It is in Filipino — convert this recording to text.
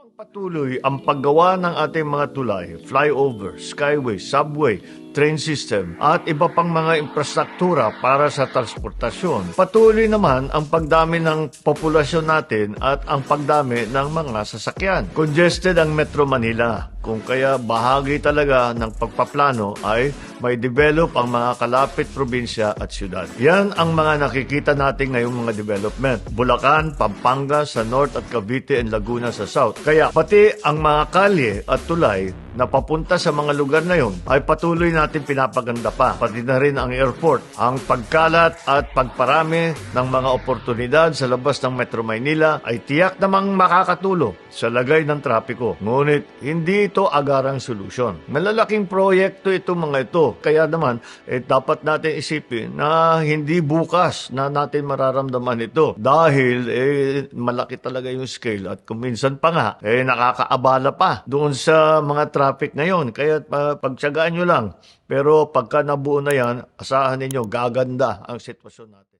Habang patuloy ang paggawa ng ating mga tulay, flyover, skyway, subway, train system at iba pang mga infrastruktura para sa transportasyon. Patuloy naman ang pagdami ng populasyon natin at ang pagdami ng mga sasakyan. Congested ang Metro Manila, kung kaya bahagi talaga ng pagpaplano ay may develop ang mga kalapit probinsya at syudad. Yan ang mga nakikita natin ngayong mga development. Bulacan, Pampanga sa North at Cavite and Laguna sa South. Kaya pati ang mga kalye at tulay na papunta sa mga lugar na yon ay patuloy natin pinapaganda pa. Pati na rin ang airport. Ang pagkalat at pagparami ng mga oportunidad sa labas ng Metro Maynila ay tiyak namang makakatulong sa lagay ng trapiko. Ngunit hindi ito agarang solusyon. Malalaking proyekto ito mga ito. Kaya naman, eh, dapat natin isipin na hindi bukas na natin mararamdaman ito. Dahil eh, malaki talaga yung scale at kung minsan pa nga, eh, nakakaabala pa doon sa mga traffic ngayon. Kaya uh, pagtsagaan nyo lang. Pero pagka nabuo na yan, asahan ninyo, gaganda ang sitwasyon natin.